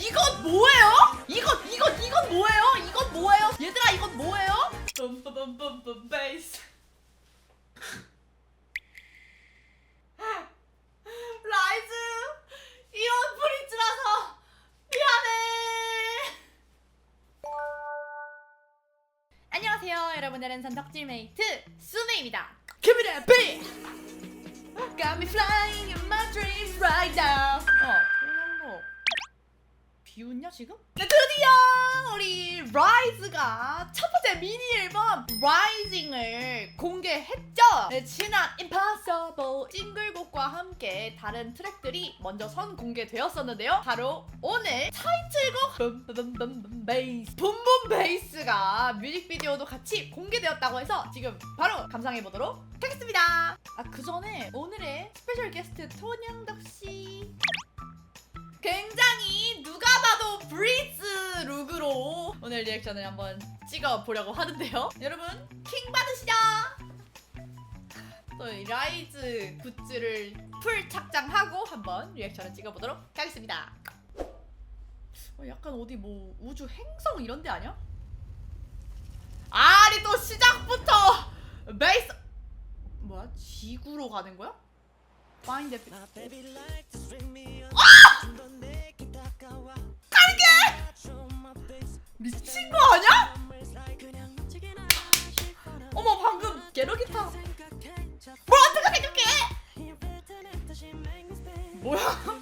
이건 뭐예요? 이건 이건 이건 뭐예요? 이건 뭐예요? 얘들아 이건 뭐예요? 뿜뿜뿜뿜 베이스 라이즈 이런 브릿지라서 미안해 안녕하세요 여러분들은 선덕질 메이트 수메입니다 Give it a beat Got me flying in my dreams right now 비웃냐 지금? 네 드디어 우리 라이즈가 첫 번째 미니 앨범 라이징을 공개했죠? 네, 지난 Impossible 싱글곡과 함께 다른 트랙들이 먼저 선 공개되었었는데요. 바로 오늘 타이틀곡 붐붐붐붐 베이스. 붐붐 베이스가 뮤직비디오도 같이 공개되었다고 해서 지금 바로 감상해 보도록 하겠습니다. 아 그 전에 오늘의 스페셜 게스트 토냥덕 씨 오늘 리액션을 한번 찍어 보려고 하는데요. 여러분 킹 받으시죠? 또 이 라이즈 굿즈를 풀 착장하고 한번 리액션을 찍어 보도록 하겠습니다. 어, 약간 어디 뭐 우주 행성 이런 데 아니야? 아니 또 시작부터 베이스 뭐야? 지구로 가는 거야? Find the 미친 거 아니야? 어머 방금 게러기타 뭐 어떻게 생각해? 뭐야?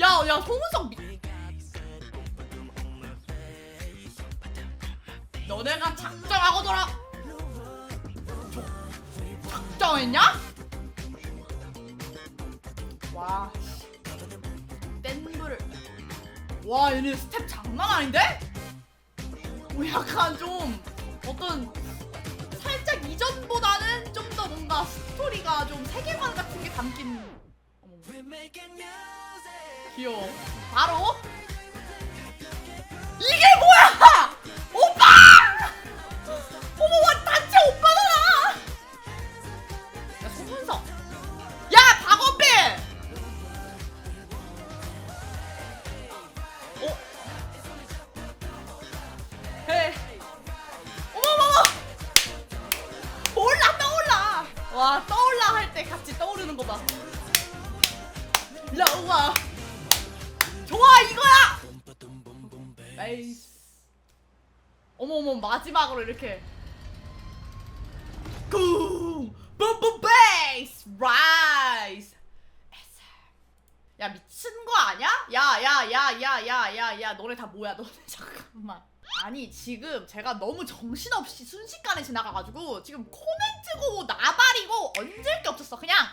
야야 송은석 미... 너네가 작정하고 돌아 작정했냐? 와 댄브를 와 얘네 스텝 장난 아닌데? 오 약간 좀 어떤 살짝 이전보다는 좀 더 뭔가 스토리가 좀 세계관 같은 게 담긴 귀여워. 바로 라우아 좋아 이거야! 에이스. 어머 어머 마지막으로 이렇게. 쿵! 붐붐 베이스! 라이스! 야 미친 거 아니야? 야야야야야야야 너네 다 뭐야 너네? 잠깐만. 아니 지금 제가 너무 정신없이 순식간에 지나가가지고 지금 코멘트고 나발이고 얹을 게 없었어 그냥?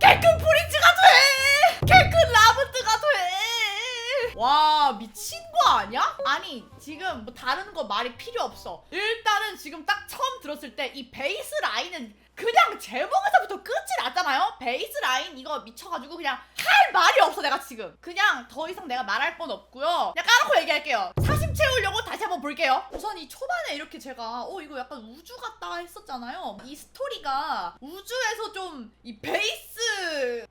개큰 브릿지가 돼! 개큰 라브트가 돼! 와 미친 거 아니야? 아니 지금 뭐 다른 거 말이 필요 없어. 일단은 지금 딱 처음 들었을 때 이 베이스 라인은 그냥 제목에서부터 끝이 났잖아요. 베이스 라인 이거 미쳐가지고 그냥 할 말이 없어 내가 지금. 그냥 더 이상 내가 말할 건 없고요. 그냥 까놓고 얘기할게요. 사심 채우려고 다시 한번 볼게요. 우선 이 초반에 이렇게 제가 어 이거 약간 우주 같다 했었잖아요. 이 스토리가 우주에서 좀 이 베이스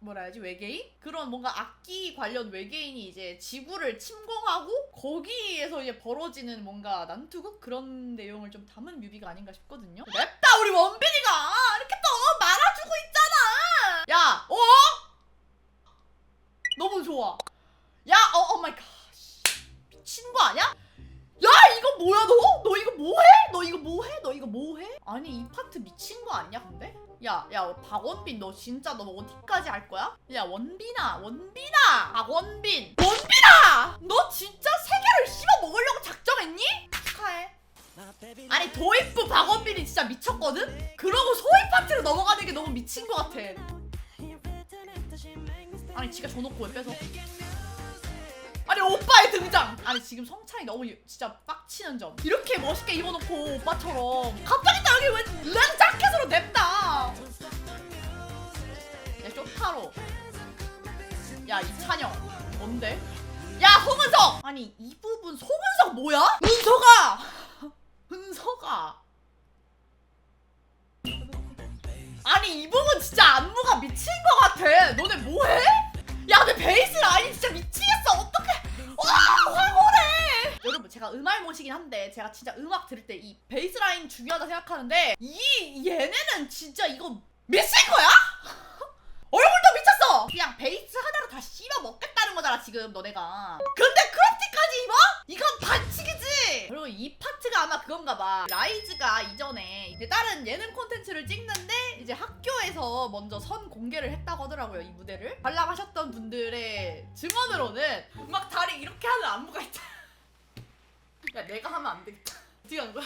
뭐라 해야지 외계인 그런 뭔가 악기 관련 외계인이 이제 지구를 침공하고 거기에서 이제 벌어지는 뭔가 난투극 그런 내용을 좀 담은 뮤비가 아닌가 싶거든요. 냅다 우리 원빈이가 이렇게 또 말아주고 있잖아. 야, 어? 너무 좋아. 야, 어, 오 마이 갓. 미친 거 아니야? 야 이거 뭐야 너? 너 이거 뭐해? 너 이거 뭐해? 너 이거 뭐해? 아니 이 파트 미친 거 아니야 근데? 야 야 박원빈 너 진짜 너 어디까지 할 거야? 야 원빈아 원빈아 박원빈 원빈아 너 진짜 세계를 씹어 먹으려고 작정했니? 축하해 아니 도입부 박원빈이 진짜 미쳤거든? 그러고 소위 파트로 넘어가는 게 너무 미친 거 같아 아니 지가 줘놓고 왜 뺏어 아니 오빠의 등장. 아니 지금 성찬이 너무 유- 진짜 빡치는 점. 이렇게 멋있게 입어놓고 오빠처럼 갑자기 나 여기 왜렌 자켓으로 냅다. 야 쇼타로. 야 이찬영 뭔데? 야 송은석! 아니 이 부분 송은석 뭐야? 은서가 은서가 아니 이 부분 진짜 안무가 미친 것 같아. 너네 뭐해? 야 근데 베이스 라인 진짜 미치겠어 황홀해 여러분 제가 음알못이긴 한데 제가 진짜 음악 들을 때 이 베이스 라인 중요하다 생각하는데 이 얘네는 진짜 이거 미친 거야? 얼굴도 미쳤어! 그냥 베이스 하나로 다 씹어 먹겠다는 거잖아 지금 너네가. 근데 크롭 티까지 입어? 이건 반칙이지 그리고 이 파트가 아마 그건가 봐 라이즈가 이전에 이제 다른 예능 콘텐츠를 찍는데 이제 학교에서 먼저 선 공개를 했다고 하더라고요 이 무대를 관람하셨던 분들의 증언으로는 막 다리 이렇게 하는 안무가 있다 야 내가 하면 안 되겠다 어떻게 한 거야?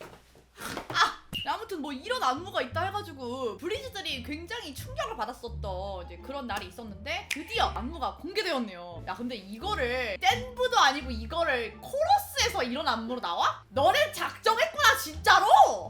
아! 아무튼 뭐 이런 안무가 있다 해가지고 브리즈들이 굉장히 충격을 받았었던 이제 그런 날이 있었는데 드디어 안무가 공개되었네요. 야 근데 이거를 댄브도 아니고 이거를 코러스에서 이런 안무로 나와? 너네 작정했구나 진짜로!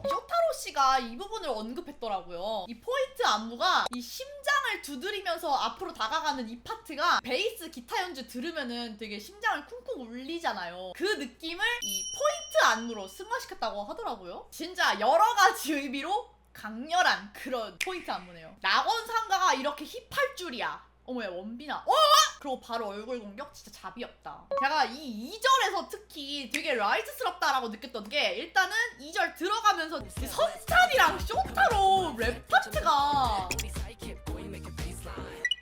쇼타로 씨가 이 부분을 언급했더라고요. 이 포인트 안무가 이 심장을 두드리면서 앞으로 다가가는 이 파트가 베이스 기타 연주 들으면은 되게 심장을 쿵쿵 울리잖아요. 그 느낌을 이 포인트 안무로 승화시켰다고 하더라고요. 진짜 여러 가지 의미로 강렬한 그런 포인트 안무네요. 낙원 상가가 이렇게 힙할 줄이야. 어머야 원빈아. 어? 그리고 바로 얼굴 공격 진짜 잡이 없다. 제가 이 2절에서 특히 되게 라이트스럽다라고 느꼈던 게 일단은 2절 들어가면서 선찬이랑 쇼타로 랩 파트가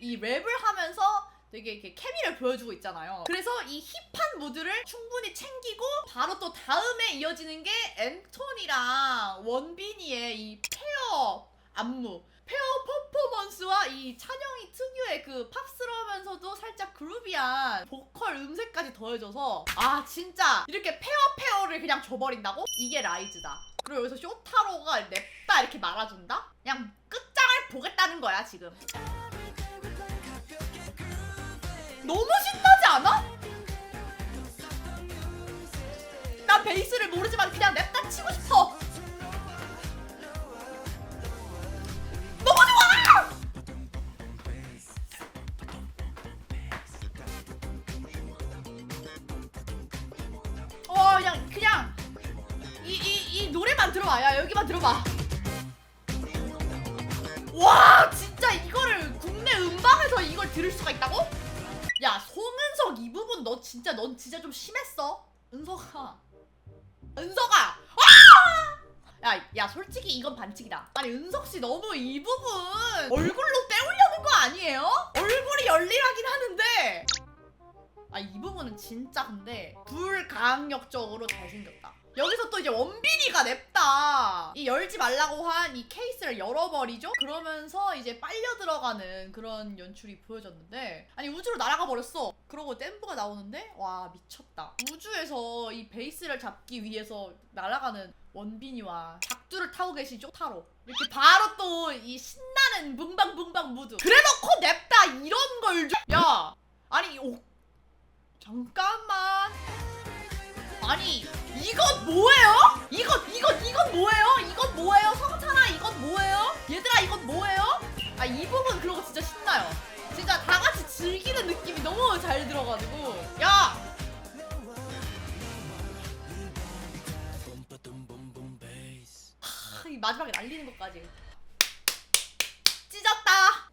이 랩을 하면서 되게 이렇게 케미를 보여주고 있잖아요. 그래서 이 힙한 무드를 충분히 챙기고 바로 또 다음에 이어지는 게 앤톤이랑 원빈이의 이 페어 안무. 페어 퍼포먼스와 이 찬영이 특유의 그 팝스러우면서도 살짝 그루비한 보컬 음색까지 더해져서 아 진짜 이렇게 페어 페어를 그냥 줘버린다고? 이게 라이즈다. 그리고 여기서 쇼타로가 냅다 이렇게 말아준다? 그냥 끝장을 보겠다는 거야 지금. 너무 신나지 않아? 나 베이스를 모르지만 그냥 냅다 치고 싶어. 은석아 은석아 와! 야, 야 솔직히 이건 반칙이다. 아니 은석 씨 너무 이 부분 얼굴로 때우려는 거 아니에요? 얼굴이 열일하긴 하는데. 아 이 부분은 진짜 근데 불가항력적으로 잘생겼다 여기서 또 이제 원빈이가 냅다. 이 열지 말라고 한 이 케이스를 열어버리죠? 그러면서 이제 빨려 들어가는 그런 연출이 보여졌는데 아니 우주로 날아가 버렸어. 그러고 댐프가 나오는데 와 미쳤다. 우주에서 이 베이스를 잡기 위해서 날아가는 원빈이와 작두를 타고 계신 쇼타로. 이렇게 바로 또 이 신나는 붕방붕방 무드. 그래놓고 냅다 이런 걸 줘? 야! 아니 오! 잠깐만 아니 이건 뭐예요? 이건 이건 이건 뭐예요? 이건 뭐예요? 성찬아 이건 뭐예요? 얘들아 이건 뭐예요? 아 이 부분 그러고 진짜 신나요. 진짜 다 같이 즐기는 느낌이 너무 잘 들어가지고 야 하, 이 마지막에 날리는 것까지.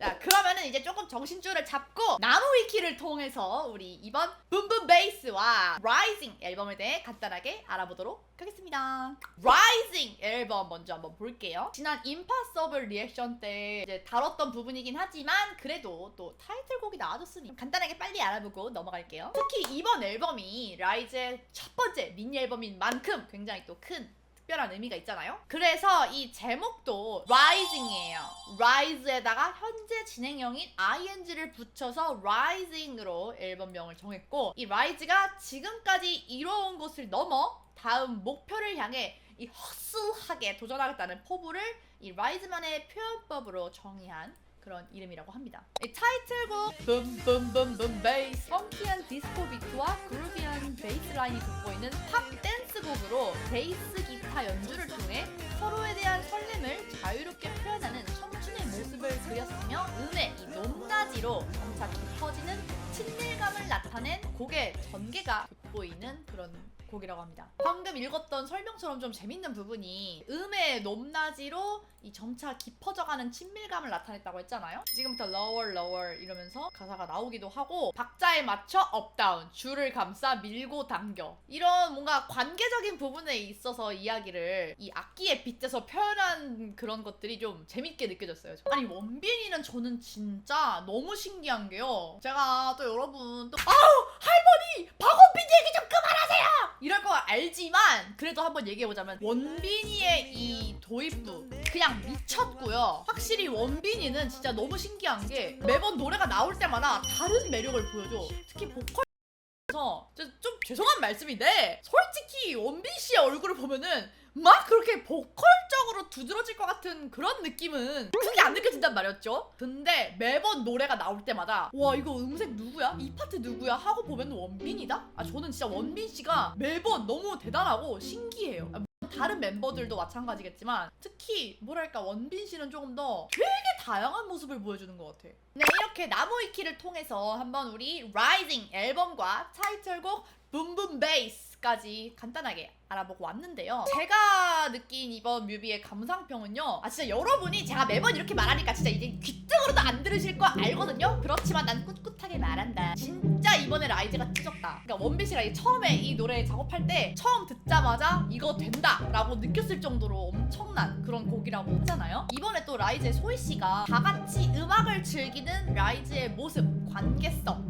자, 그러면은 이제 조금 정신줄을 잡고 나무 위키를 통해서 우리 이번 붐붐 베이스와 라이징 앨범에 대해 간단하게 알아보도록 하겠습니다. 라이징 앨범 먼저 한번 볼게요. 지난 임파서블 리액션 때 이제 다뤘던 부분이긴 하지만 그래도 또 타이틀곡이 나와줬으니 간단하게 빨리 알아보고 넘어갈게요. 특히 이번 앨범이 라이즈의 첫 번째 미니 앨범인 만큼 굉장히 또 큰 특별한 의미가 있잖아요. 그래서 이 제목도 Rising이에요. Rise에다가 현재 진행형인 ing를 붙여서 Rising으로 앨범명을 정했고 이 Rise가 지금까지 이뤄온 것을 넘어 다음 목표를 향해 이 허슬하게 도전하겠다는 포부를 이 라이즈만의 표현법으로 정의한 그런 이름이라고 합니다. 이 타이틀곡 붐붐붐붐 베이스 펑키한 디스코 비트와 그루비한 베이스 라인이 돋보이는 팝 댄스 곡으로 베이스 기타 연주를 통해 서로에 대한 설렘을 자유롭게 표현하는 청춘의 모습을 그렸으며 음의 이 높낮이로 점차 깊어지는 친밀감을 나타낸 곡의 전개가 돋보이는 그런 곡이라고 합니다. 방금 읽었던 설명처럼 좀 재밌는 부분이 음의 높낮이로 이 점차 깊어져가는 친밀감을 나타냈다고 했잖아요. 지금부터 lower lower 이러면서 가사가 나오기도 하고 박자에 맞춰 업 다운 줄을 감싸 밀고 당겨 이런 뭔가 관계적 인 부분에 있어서 이야기를 이 악기에 빗대서 표현한 그런 것들이 좀 재밌게 느껴졌어요. 아니 원빈이는 저는 진짜 너무 신기한 게요. 제가 또 여러분 또 아우 할머니 박원빈 얘기 좀 그만하세요. 이럴 거 알지만 그래도 한번 얘기해 보자면 원빈이의 이 도입부 그냥 미쳤고요. 확실히 원빈이는 진짜 너무 신기한 게 매번 노래가 나올 때마다 다른 매력을 보여줘. 특히 보컬 그래서 저- 좀 죄송한 말씀인데 솔직히 원빈 씨의 얼굴을 보면은 막 그렇게 보컬적으로 두드러질 것 같은 그런 느낌은 크게 안 느껴진단 말이었죠. 근데 매번 노래가 나올 때마다 와 이거 음색 누구야? 이 파트 누구야? 하고 보면 원빈이다? 아 저는 진짜 원빈 씨가 매번 너무 대단하고 신기해요. 아, 다른 멤버들도 마찬가지겠지만 특히 뭐랄까 원빈 씨는 조금 더 되게 다양한 모습을 보여주는 것 같아. 네 이렇게 나무위키를 통해서 한번 우리 라이징 앨범과 타이틀곡 붐붐 베이스까지 간단하게 알아보고 왔는데요. 제가 느낀 이번 뮤비의 감상평은요. 아 진짜 여러분이 제가 매번 이렇게 말하니까 진짜 이제 귀등으로도 안 들으실 거 알거든요. 그렇지만 난 꿋꿋하게 말한다. 진짜 이번에 라이즈가 찢었다. 그러니까 원빈 씨가 이 처음에 이 노래 작업할 때 처음 듣자마자 이거 된다라고 느꼈을 정도로 엄청난 그런 곡이라고 하잖아요. 이번에 또 라이즈의 소희 씨가 다 같이 음악을 즐기는 라이즈의 모습, 관계성,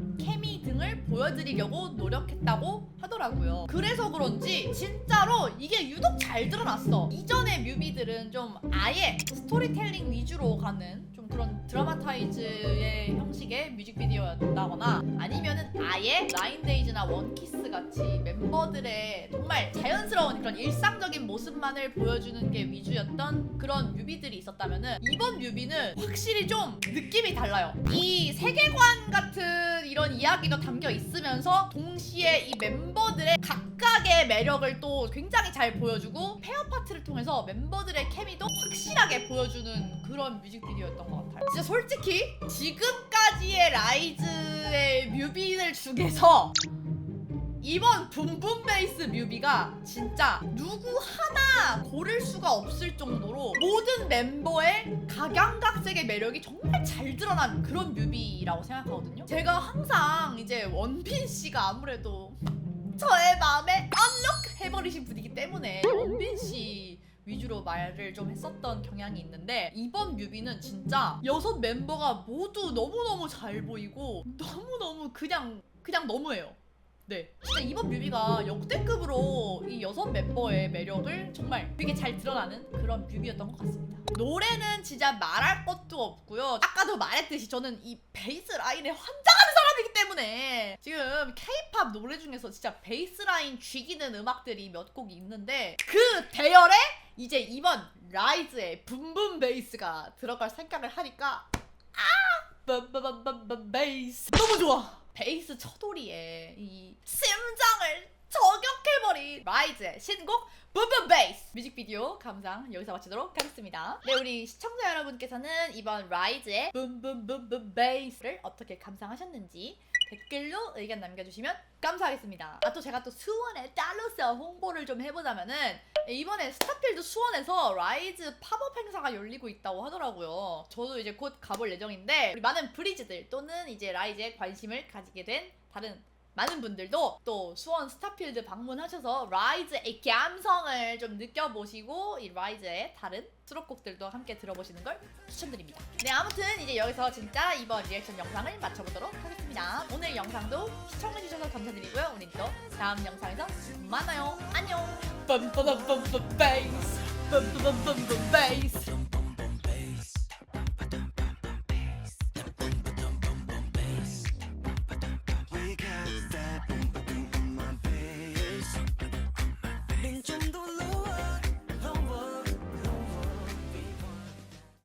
보여드리려고 노력했다고 하더라고요. 그래서 그런지 진짜로 이게 유독 잘 드러났어. 이전의 뮤비들은 좀 아예 스토리텔링 위주로 가는 좀 그런 드라마타이즈의 형식의 뮤직비디오였다거나 아니면은 아예 라인데이즈나 원키스 같이 멤버들의 정말 자연스러운 그런 일상적인 모습만을 보여주는 게 위주였던 그런 뮤비들이 있었다면은 이번 뮤비는 확실히 좀 느낌이 달라요. 이 세계관 같은 이야기도 담겨 있으면서 동시에 이 멤버들의 각각의 매력을 또 굉장히 잘 보여주고 페어 파트를 통해서 멤버들의 케미도 확실하게 보여주는 그런 뮤직비디오였던 것 같아요. 진짜 솔직히 지금까지의 라이즈의 뮤비들 중에서 이번 붐붐 베이스 뮤비가 진짜 누구 하나 고를 수가 없을 정도로 모든 멤버의 각양각색의 매력이 정말 잘 드러난 그런 뮤비라고 생각하거든요. 제가 항상 이제 원빈 씨가 아무래도 저의 마음에 언룩 해버리신 분이기 때문에 원빈 씨 위주로 말을 좀 했었던 경향이 있는데 이번 뮤비는 진짜 여섯 멤버가 모두 너무너무 잘 보이고 너무너무 그냥 그냥 너무해요. 네. 진짜 이번 뮤비가 역대급으로 이 여섯 멤버의 매력을 정말 되게 잘 드러나는 그런 뮤비였던 것 같습니다. 노래는 진짜 말할 것도 없고요. 아까도 말했듯이 저는 이 베이스 라인에 환장하는 사람이기 때문에 지금 K-팝 노래 중에서 진짜 베이스 라인 쥐기는 음악들이 몇 곡이 있는데 그 대열에 이제 이번 라이즈의 붐붐 베이스가 들어갈 생각을 하니까 아! 빰빰빰빰빰 베이스 너무 좋아. 베이스 첫소리에 이 심장을 저격해버린 라이즈의 신곡 붐붐 베이스 뮤직비디오 감상 여기서 마치도록 하겠습니다. 네 우리 시청자 여러분께서는 이번 라이즈의 붐붐붐붐 베이스를 어떻게 감상하셨는지 댓글로 의견 남겨주시면 감사하겠습니다. 아 또 제가 또 수원의 딸로서 홍보를 좀 해보자면은 이번에 스타필드 수원에서 라이즈 팝업 행사가 열리고 있다고 하더라고요. 저도 이제 곧 가볼 예정인데 우리 많은 브리즈들 또는 이제 라이즈에 관심을 가지게 된 다른 많은 분들도 또 수원 스타필드 방문하셔서 라이즈의 감성을 좀 느껴보시고 이 라이즈의 다른 수록곡들도 함께 들어보시는 걸 추천드립니다. 네 아무튼 이제 여기서 진짜 이번 리액션 영상을 마쳐보도록 하겠습니다. 오늘 영상도 시청해주셔서 감사드리고요. 우린 또 다음 영상에서 만나요. 안녕.